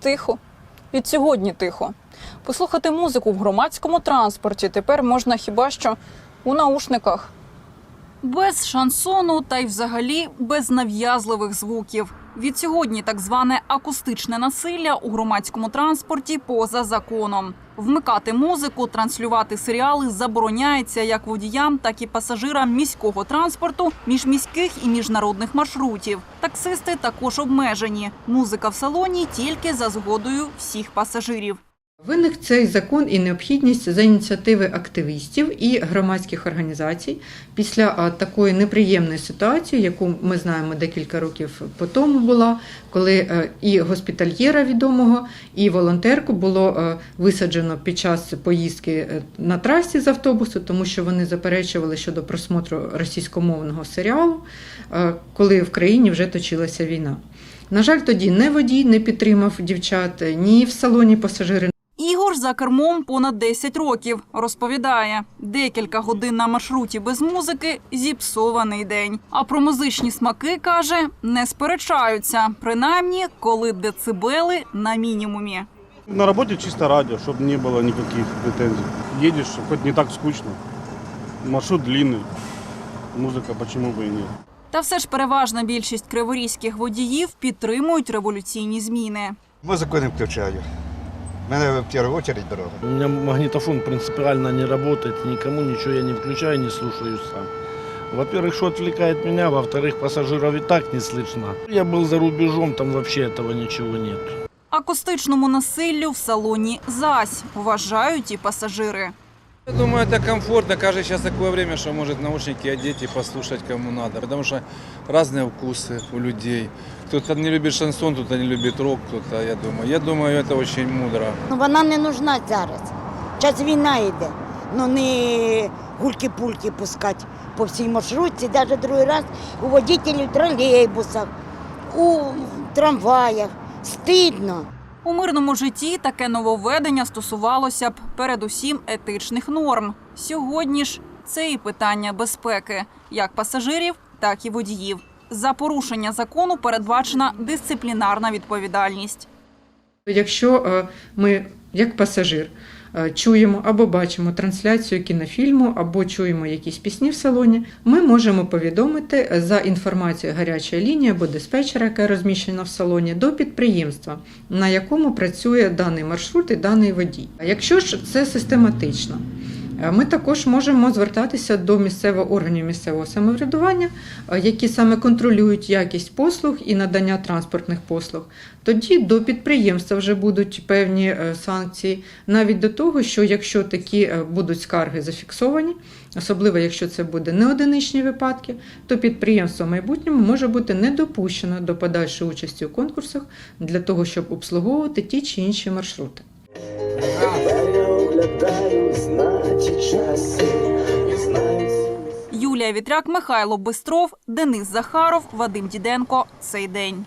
Тихо. Від сьогодні тихо. Послухати музику в громадському транспорті тепер можна хіба що у наушниках. Без шансону та й взагалі без нав'язливих звуків. Від сьогодні так зване акустичне насилля у громадському транспорті поза законом. Вмикати музику, транслювати серіали забороняється як водіям, так і пасажирам міського транспорту, міжміських і міжнародних маршрутів. Таксисти також обмежені. Музика в салоні тільки за згодою всіх пасажирів. Виник цей закон і необхідність за ініціативи активістів і громадських організацій після такої неприємної ситуації, яку ми знаємо декілька років по тому була, коли е, і госпітальєра відомого, і волонтерку було е, висаджено під час поїздки е, на трасі з автобусу, тому що вони заперечували щодо просмотру російськомовного серіалу, коли в країні вже точилася війна. На жаль, тоді не водій не підтримав дівчат, ні в салоні пасажири Ігор за кермом понад 10 років. Розповідає, декілька годин на маршруті без музики зіпсований день. А про музичні смаки каже, не сперечаються, принаймні, коли децибели на мінімумі. На работе чисто радио, чтобы не было никаких претензий. Едешь, хоть не так скучно. Маршрут длинный. Музыка почему бы и нет. Та все ж переважна більшість криворізьких водіїв підтримують революційні зміни. Музику не включаю. Мене в першу очередь дорога. У меня магнитофон принципиально не работает, никому ничего я не включаю, не слушаю сам. Во-первых, что отвлекает меня, во-вторых, пассажиров и так не слышно. Я был за рубежом, там вообще этого ничего нет. Акустичному насиллю в салоні зась вважають і пасажири. Я думаю, это комфортно. Каждый сейчас такое время, что может наушники одеть и послушать кому надо. Потому что разные вкусы у людей. Кто-то не любит шансон, кто-то не любит рок, кто-то, я думаю. Я думаю, это очень мудро. Ну, вона не нужна зараз. Час війна йде. Ну не гульки-пульки пускати по всій маршрутці, навіть другий раз у водителів в тролейбусах, у трамваях. Стидно. У мирному житті таке нововведення стосувалося б передусім етичних норм. Сьогодні ж це і питання безпеки, як пасажирів, так і водіїв. За порушення закону передбачена дисциплінарна відповідальність. Якщо е, ми, як пасажир, чуємо або бачимо трансляцію кінофільму, або чуємо якісь пісні в салоні, ми можемо повідомити е, за інформацією гарячої лінії або диспетчера, яка розміщена в салоні, до підприємства, на якому працює даний маршрут і даний водій. А Якщо ж це систематично, е, ми також можемо звертатися до місцевих органів місцевого самоврядування, е, які саме контролюють якість послуг і надання транспортних послуг. Тоді до підприємства вже будуть певні е, санкції, навіть до того, що якщо такі е, будуть скарги зафіксовані, особливо якщо це буде не одиничні випадки, то підприємство в майбутньому може бути не допущено до подальшої участі у конкурсах для того, щоб обслуговувати ті чи інші маршрути. Юлія Вітряк, Михайло Бистров, Денис Захаров, Вадим Діденко. Цей день.